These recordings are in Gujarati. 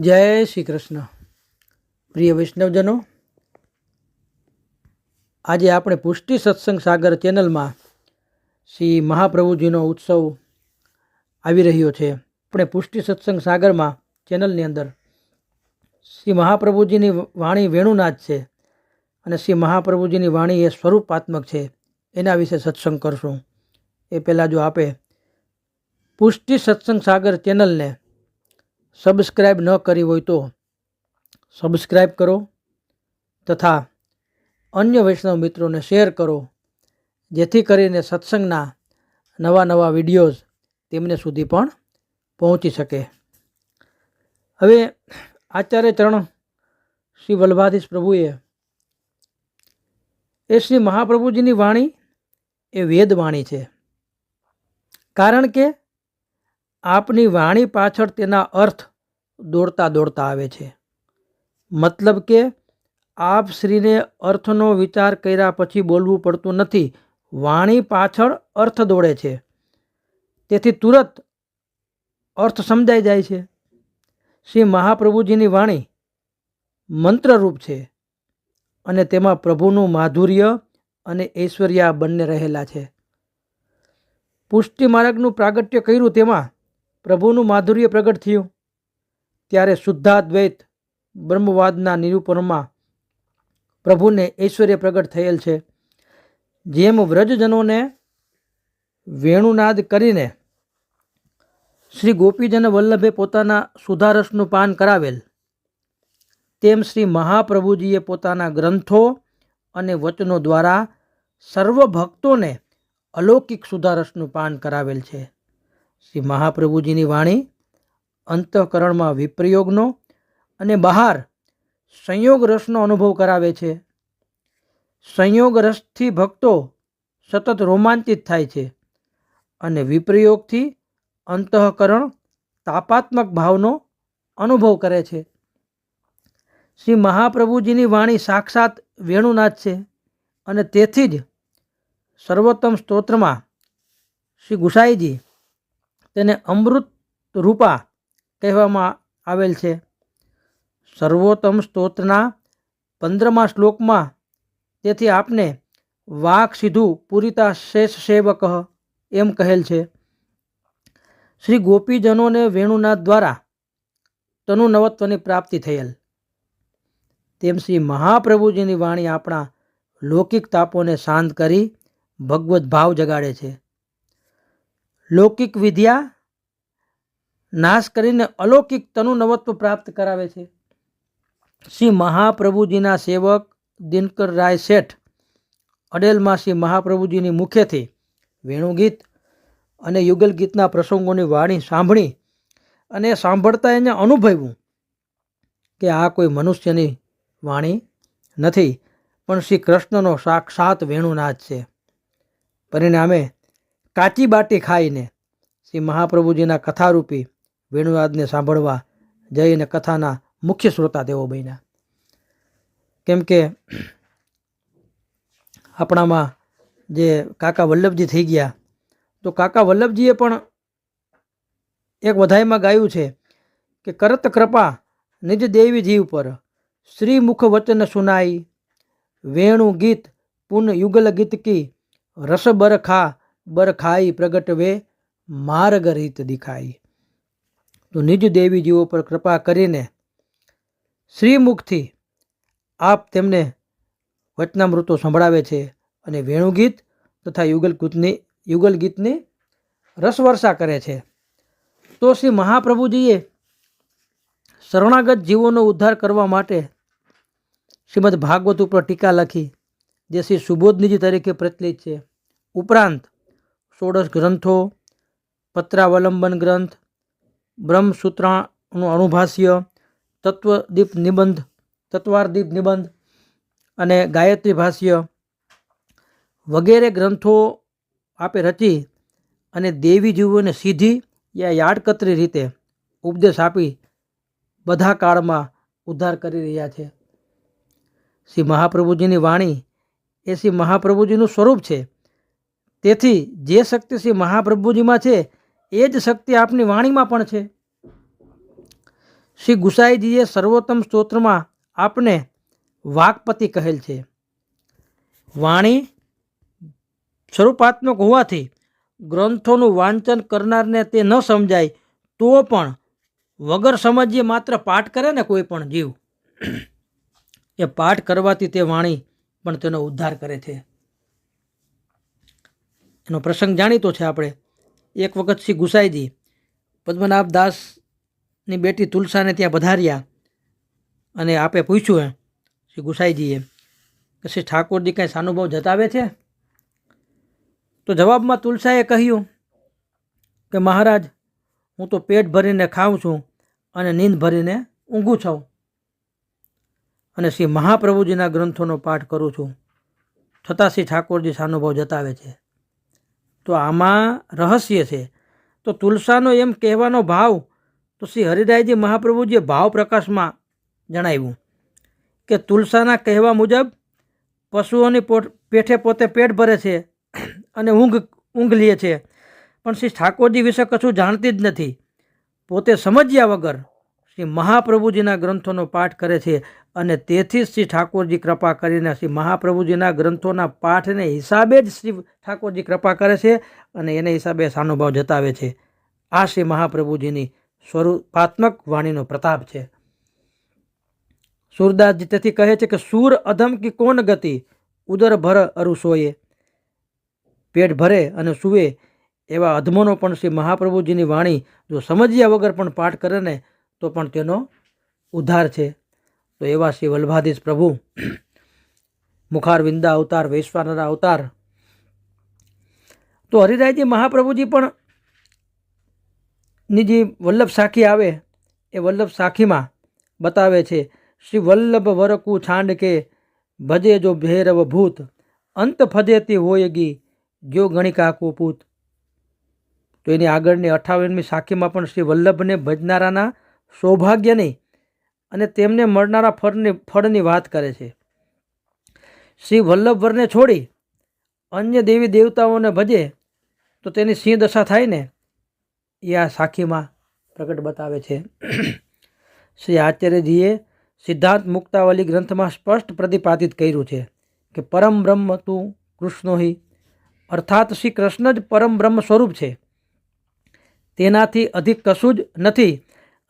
જય શ્રી કૃષ્ણ. પ્રિય વૈષ્ણવજનો, આજે આપણે પુષ્ટિ સત્સંગ સાગર ચેનલમાં શ્રી મહાપ્રભુજીનો ઉત્સવ આવી રહ્યો છે. આપણે પુષ્ટિ સત્સંગ સાગરમાં ચેનલની અંદર શ્રી મહાપ્રભુજીની વાણી વેણુનાથ છે અને શ્રી મહાપ્રભુજીની વાણી એ સ્વરૂપાત્મક છે. એના વિશે સત્સંગ કરશું. એ પહેલાં જો આપે પુષ્ટિ સત્સંગ સાગર ચેનલને સબસ્ક્રાઈબ ન કરી હોય તો સબસ્ક્રાઈબ કરો તથા અન્ય વૈષ્ણવ મિત્રોને શેર કરો, જેથી કરીને સત્સંગના નવા નવા વિડીયોઝ તેમને સુધી પણ પહોંચી શકે. હવે આચાર્ય ચરણ શ્રી વલ્લભાધીશ પ્રભુએ એ શ્રી મહાપ્રભુજીની વાણી એ વેદવાણી છે. કારણ કે આપની વાણી પાછળ તેના અર્થ દોડતા દોડતા આવે છે. મતલબ કે આપ શ્રીને અર્થનો વિચાર કર્યા પછી બોલવું પડતું નથી. વાણી પાછળ અર્થ દોડે છે. તેથી તુરત અર્થ સમજાઈ જાય છે. શ્રી મહાપ્રભુજીની વાણી મંત્રરૂપ છે અને તેમાં પ્રભુનું માધુર્ય અને ઐશ્વર્યા બંને રહેલા છે. પુષ્ટિ માર્ગનું પ્રાગટ્ય કર્યું તેમાં પ્રભુનું માધુર્ય પ્રગટ થયું. ત્યારે શુદ્ધાદ્વૈત બ્રહ્મવાદના નિરૂપણમાં પ્રભુને ઐશ્વર્ય પ્રગટ થયેલ છે. જેમ વ્રજજનોને વેણુનાદ કરીને શ્રી ગોપીજન વલ્લભે પોતાના સુધારસનું પાન કરાવેલ, તેમ શ્રી મહાપ્રભુજીએ પોતાના ગ્રંથો અને વચનો દ્વારા સર્વ ભક્તોને અલૌકિક સુધારસનું પાન કરાવેલ છે. શ્રી મહાપ્રભુજીની વાણી, અંતઃકરણમાં વિપ્રયોગનો અને બહાર સંયોગ રસનો અનુભવ કરાવે છે. સંયોગ રસથી ભક્તો સતત રોમાંચિત થાય છે અને વિપ્રયોગથી અંતઃકરણ તાપાત્મક ભાવનો અનુભવ કરે છે. શ્રી મહાપ્રભુજીની વાણી સાક્ષાત વેણુનાથ છે અને તેથી જ સર્વોત્તમ સ્તોત્રમાં શ્રી ગુસાઈજી તેને અમૃત રૂપા કહેવામાં આવેલ છે. સર્વોત્તમ સ્તોત્રના પંદરમા શ્લોકમાં તેથી આપને વાક સીધું પૂરિતા શેષ સેવક એમ કહેલ છે. શ્રી ગોપીજનોને વેણુનાથ દ્વારા તનુ નવત્વની પ્રાપ્તિ થયેલ. તેમ શ્રી મહાપ્રભુજીની વાણી આપણા લૌકિક તાપોને શાંત કરી ભગવદ્ ભાવ જગાડે છે. લૌકિક વિદ્યા નાશ કરીને અલૌકિક તનુ નવત્વ પ્રાપ્ત કરાવે છે. શ્રી મહાપ્રભુજીના સેવક દિનકર રાય શેઠ અડેલમાં શ્રી મહાપ્રભુજીની મુખ્યથી વેણુગીત અને યુગલ ગીતના પ્રસંગોની વાણી સાંભળી અને સાંભળતા એને અનુભવ્યું કે આ કોઈ મનુષ્યની વાણી નથી, પણ શ્રી કૃષ્ણનો સાક્ષાત વેણુનાથ છે. પરિણામે કાચી બાટી ખાઈને શ્રી મહાપ્રભુજીના કથારૂપી વેણુનાથને સાંભળવા જઈને કથાના મુખ્ય શ્રોતા તેઓ બન્યા. કેમ કે આપણામાં જે કાકા વલ્લભજી થઈ ગયા, તો કાકા વલ્લભજીએ પણ એક વધાઈમાં ગાયું છે કે કરત કૃપા નિજ દેવી જીવ પર શ્રી મુખ વચન સુનાઈ વેણુ ગીત પુન યુગલ ગીત કી રસ બરખા બરખાઈ પ્રગટ વે, માર્ગ રીત દિખાઈ. તો નિજ દેવી જીવો પર કૃપા કરીને શ્રીમુખથી આપ તેમને વચનામૃતો સંભળાવે છે અને વેણુગીત તથા યુગલ યુગલગીતની યુગલ ગીતની રસવર્ષા કરે છે. તો શ્રી મહાપ્રભુજીએ શરણાગત જીવોનો ઉદ્ધાર કરવા માટે શ્રીમદ ભાગવત ઉપર ટીકા લખી, જે શ્રી સુબોધનીજી તરીકે પ્રચલિત છે. ઉપરાંત ષોડશ ગ્રંથો, પત્રાવલંબન ગ્રંથ બ્રહ્મસૂત્રાનું અનુભાષ્ય, તત્વદીપ નિબંધ, તત્વારદીપ નિબંધ અને ગાયત્રી ભાષ્ય વગેરે ગ્રંથો આપે રચી અને દેવી જીવોને સીધી યા યાડકતરી રીતે ઉપદેશ આપી બધા કાળમાં ઉદ્ધાર કરી રહ્યા છે. શ્રી મહાપ્રભુજીની વાણી એ શ્રી મહાપ્રભુજીનું સ્વરૂપ છે. તેથી જે શક્તિ શ્રી મહાપ્રભુજીમાં છે, એ જ શક્તિ આપની વાણીમાં પણ છે. શ્રી ગુસાઈજીએ સર્વોત્તમ સ્તોત્રમાં આપને વાકપતિ કહેલ છે. વાણી સ્વરૂપાત્મક હોવાથી ગ્રંથોનું વાંચન કરનારને તે ન સમજાય, તો પણ વગર સમજીએ માત્ર પાઠ કરે ને કોઈ પણ જીવ. એ પાઠ કરવાથી તે વાણી પણ તેનો ઉદ્ધાર કરે છે. એનો પ્રસંગ જાણીતો છે આપણે. એક વખત શ્રી ગુસાઈજી પદ્મનાભ દાસની બેટી તુલસાને ત્યાં પધાર્યા અને આપે પૂછ્યું એમ, શ્રી ગુસાઈજીએ, કે શ્રી ઠાકોરજી કાંઈ સાનુભવ જતાવે છે? તો જવાબમાં તુલસાએ કહ્યું કે, મહારાજ, હું તો પેટ ભરીને ખાઉં છું અને નીંદ ભરીને ઊંઘું છું અને શ્રી મહાપ્રભુજીના ગ્રંથોનો પાઠ કરું છું. છતાં શ્રી ઠાકોરજી સાનુભવ જતાવે છે. તો આમાં રહસ્ય છે. તો તુલસાનો એમ કહેવાનો ભાવ તો શ્રી હરિરાયજી મહાપ્રભુજીએ ભાવ પ્રકાશમાં જણાવ્યું કે તુલસાના કહેવા મુજબ પશુઓની પેઠે પોતે પેટ ભરે છે અને ઊંઘ ઊંઘ લે છે. પણ શ્રી ઠાકોરજી વિશે કશું જાણતી જ નથી. પોતે સમજ્યા વગર શ્રી મહાપ્રભુજીના ગ્રંથોનો પાઠ કરે છે. અને તેથી જ શ્રી ઠાકોરજી કૃપા કરીને શ્રી મહાપ્રભુજીના ગ્રંથોના પાઠને હિસાબે જ શ્રી ઠાકોરજી કૃપા કરે છે અને એને હિસાબે સાનુભાવ જતાવે છે. આ શ્રી મહાપ્રભુજીની સ્વરૂપાત્મક વાણીનો પ્રતાપ છે. સુરદાસજી તેથી કહે છે કે સૂર અધમ કી કોણ ગતિ? ઉદર ભર અરુસોએ પેટ ભરે અને સૂવે એવા અધમોનો પણ શ્રી મહાપ્રભુજીની વાણી જો સમજ્યા વગર પણ પાઠ કરે ને તો પણ તેનો ઉદ્ધાર છે. તો એવા શ્રી વલ્ભાધીશ પ્રભુ, મુખારવિંદા અવતાર વૈશ્વાનરા અવતાર. તો હરિરાયજી મહાપ્રભુજી પણ ની જે વલ્લભ સાખી આવે, એ વલ્લભ સાખીમાં બતાવે છે, શ્રી વલ્લભ વરકુ છાંડ કે ભજે જો ભૈરવ ભૂત, અંત ફજેતી હોય ગી જો ગણિકા પૂત. તો એની આગળની અઠાવનમી સાખીમાં પણ શ્રી વલ્લભને ભજનારાના સૌભાગ્યની અને તેમને મળનારા ફળની ફળની વાત કરે છે. શ્રી વલ્લભવરને છોડી અન્ય દેવી દેવતાઓને ભજે તો તેની સિંહ દશા થાય ને? એ આ સાખીમાં પ્રગટ બતાવે છે. શ્રી આચાર્યજીએ સિદ્ધાંત મુક્તાવલી ગ્રંથમાં સ્પષ્ટ પ્રતિપાદિત કર્યું છે કે પરમ બ્રહ્મ તું કૃષ્ણોહી અર્થાત શ્રી કૃષ્ણ જ પરમ બ્રહ્મ સ્વરૂપ છે. તેનાથી અધિક કશું જ નથી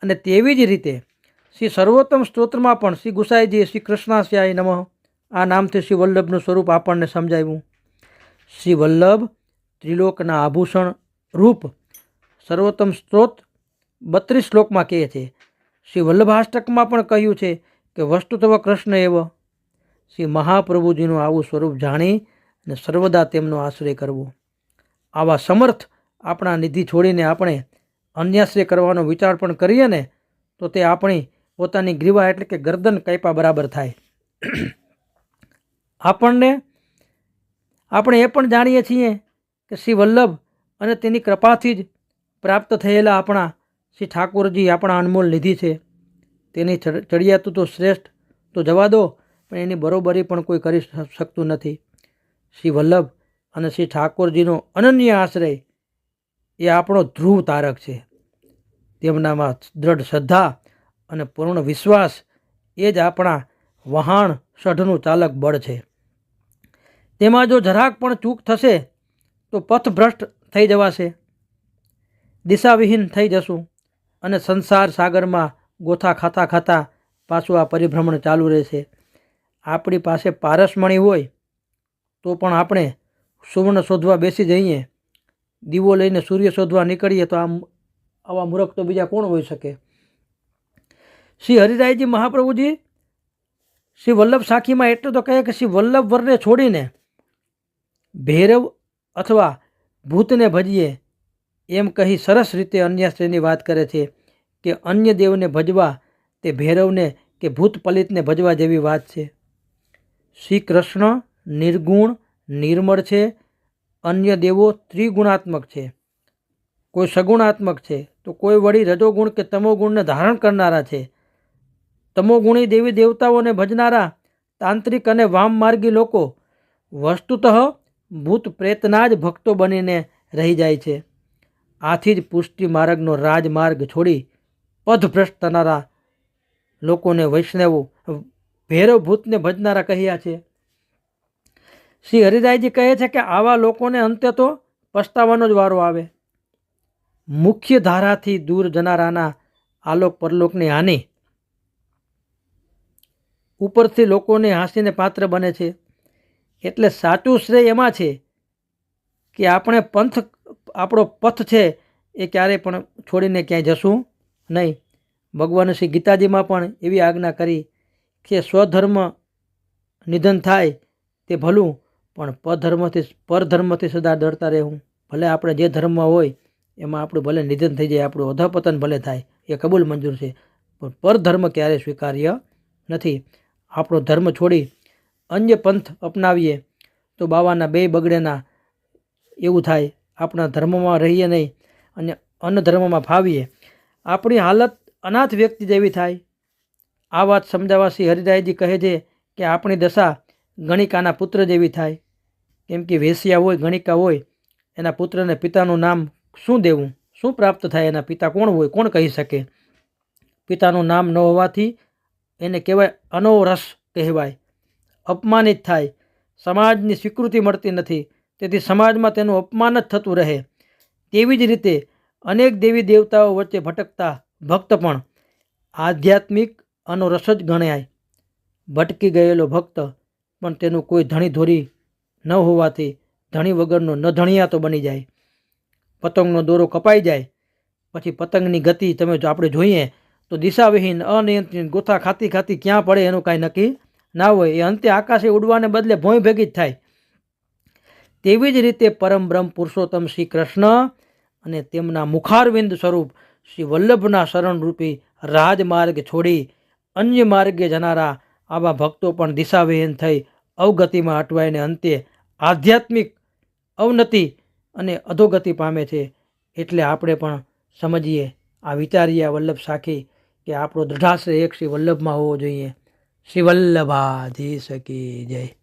અને તેવી જ રીતે શ્રી સર્વોત્તમ સ્તોત્રમાં પણ શ્રી ગુસાઈજીએ શ્રી કૃષ્ણાસ્યાય નમઃ. આ નામથી શ્રી વલ્લભનું સ્વરૂપ આપણને સમજાવ્યું. શ્રી વલ્લભ ત્રિલોકના આભૂષણ રૂપ સર્વોત્તમ સ્ત્રોત બત્રીસ શ્લોકમાં કહે છે. શ્રી વલ્લભાષ્ટકમાં પણ કહ્યું છે કે વસ્તુતવ કૃષ્ણ એવ. શ્રી મહાપ્રભુજીનું આવું સ્વરૂપ જાણી અને સર્વદા તેમનો આશ્રય કરવો. આવા સમર્થ આપણા નિધિ છોડીને આપણે અન્યાશ્રય કરવાનો વિચાર પણ કરીએ ને, તો તે આપણી પોતાની ગ્રીવા એટલે કે ગરદન કાપ્યા બરાબર થાય. આપણને, આપણે એ પણ જાણીએ છીએ કે શ્રી વલ્લભ અને તેની કૃપાથી જ પ્રાપ્ત થયેલા આપણા શ્રી ઠાકોરજી આપણા અનમોલ નિધિ છે. તેની ચડિયાતું તો શ્રેષ્ઠ, તો જવા દો, પણ એની બરોબરી પણ કોઈ કરી શકતું નથી. શ્રી વલ્લભ અને શ્રી ઠાકોરજીનો અનન્ય આશ્રય એ આપણો ધ્રુવ તારક છે. તેમનામાં દ્રઢ શ્રદ્ધા અને પૂર્ણ વિશ્વાસ એ જ આપણા વહાણ સઢનું ચાલક બળ છે. તેમાં જો જરાક પણ ચૂક થશે, તો પથભ્રષ્ટ થઈ જવાશે. દિશાવિહીન થઈ જશું અને સંસાર સાગરમાં ગોથા ખાતા ખાતા પાછું આ પરિભ્રમણ ચાલુ રહેશે. આપણી પાસે પારસમણી હોય, તો પણ આપણે સુવર્ણ શોધવા બેસી જઈએ. દીવો લઈને સૂર્ય શોધવા નીકળીએ તો આમ આવા મૂર્ખ તો બીજા કોણ હોઈ શકે? શ્રી હરિરાયજી મહાપ્રભુજી, શ્રી વલ્લભ સાખીમાં એટલું તો કહે કે શ્રી વલ્લભ વરને છોડીને ભૈરવ અથવા ભૂતને ભજીએ એમ કહી સરસ રીતે અન્ય સ્ત્રીની વાત કરે છે કે અન્ય દેવને ભજવા તે ભૈરવને કે ભૂત પલિતને ભજવા જેવી વાત છે. શ્રી કૃષ્ણ નિર્ગુણ, નિર્મળ છે, અન્ય દેવો ત્રિગુણાત્મક છે. કોઈ સગુણાત્મક છે તો કોઈ વળી રજોગુણ કે તમોગુણને ધારણ કરનારા છે. તમોગુણી દેવી દેવતાઓને ભજનારા તાંત્રિક અને વામમાર્ગી લોકો વસ્તુતઃ ભૂત પ્રેતના જ ભક્તો બનીને રહી જાય છે. આથી જ પુષ્ટિ માર્ગનો રાજમાર્ગ છોડી પથભ્રષ્ટ થનારા લોકોને વૈષ્ણવો ભૈરવ ભૂતને ભજનારા કહ્યા છે. શ્રી હરિરાયજી કહે છે કે આવા લોકોને અંતે તો પસ્તાવાનો જ વારો આવે. મુખ્ય ધારાથી દૂર જનારાના આલોક પરલોકની હાનિ ઉપરથી લોકોને હાંસીને પાત્ર બને છે. એટલે સાચું શ્રેય એમાં છે કે આપણે પંથ, આપણો પથ છે એ ક્યારેય પણ છોડીને ક્યાંય જશું નહીં. ભગવાન શ્રી ગીતાજીમાં પણ એવી આજ્ઞા કરી કે સ્વધર્મ નિધન થાય તે ભલું, પણ પરધર્મથી પરધર્મથી સદા ડરતા રહેવું. ભલે આપણે જે ધર્મમાં હોય એમાં આપણું ભલે નિધન થઈ જાય, આપણું અધપતન ભલે થાય, એ કબૂલ મંજૂર છે, પણ પરધર્મ ક્યારેય સ્વીકાર્ય નથી. આપણો ધર્મ છોડી અન્ય પંથ અપનાવીએ, તો બાવાના બે બગડેના એવું થાય. આપણા ધર્મમાં રહીએ નહીં અને અન્ય ધર્મમાં ફાવીએ. આપણી હાલત અનાથ વ્યક્તિ જેવી થાય. આ વાત સમજાવવા શ્રી હરિરાયજી કહે છે કે આપણી દશા ગણિકાના પુત્ર જેવી થાય. કેમ કે વેશ્યા હોય, ગણિકા હોય, એના પુત્રને પિતાનું નામ શું દેવું? શું પ્રાપ્ત થાય? એના પિતા કોણ હોય? કોણ કહી શકે? પિતાનું નામ ન હોવાથી એને કહેવાય અનોરસ કહેવાય. અપમાનિત થાય. સમાજની સ્વીકૃતિ મળતી નથી. તેથી સમાજમાં તેનું અપમાન જ થતું રહે. તેવી જ રીતે અનેક દેવી દેવતાઓ વચ્ચે ભટકતા ભક્ત પણ આધ્યાત્મિક અનોરસ જ ગણાય. ભટકી ગયેલો ભક્ત પણ તેનું કોઈ ધણી ધોરી ન હોવાથી ધણી વગરનો ન ધણિયાતો બની જાય. પતંગનો દોરો કપાઈ જાય. પછી પતંગની ગતિ તમે આપણે જોઈએ તો દિશાવિહીન અનિયંત્રિત ગોથા ખાતી ખાતી ક્યાં પડે એનું કાંઈ નક્કી ના હોય. એ અંતે આકાશે ઉડવાને બદલે ભોંય ભેગી જ થાય. તેવી જ રીતે પરમ બ્રહ્મ પુરુષોત્તમ શ્રી કૃષ્ણ અને તેમના મુખારવિંદ સ્વરૂપ શ્રી વલ્લભના શરણરૂપી રાજમાર્ગ છોડી અન્ય માર્ગે જનારા આવા ભક્તો પણ દિશાવિહીન થઈ અવગતિમાં અટવાઈને અંતે આધ્યાત્મિક અવનતિ અને અધોગતિ પામે છે. એટલે આપણે પણ સમજીએ, આ વિચારીએ વલ્લભ સાખી કે આપણો દૃઢાશ્રય એક શ્રી વલ્લભમાં હોવો જોઈએ. શ્રી વલ્લભાધી શકી જય.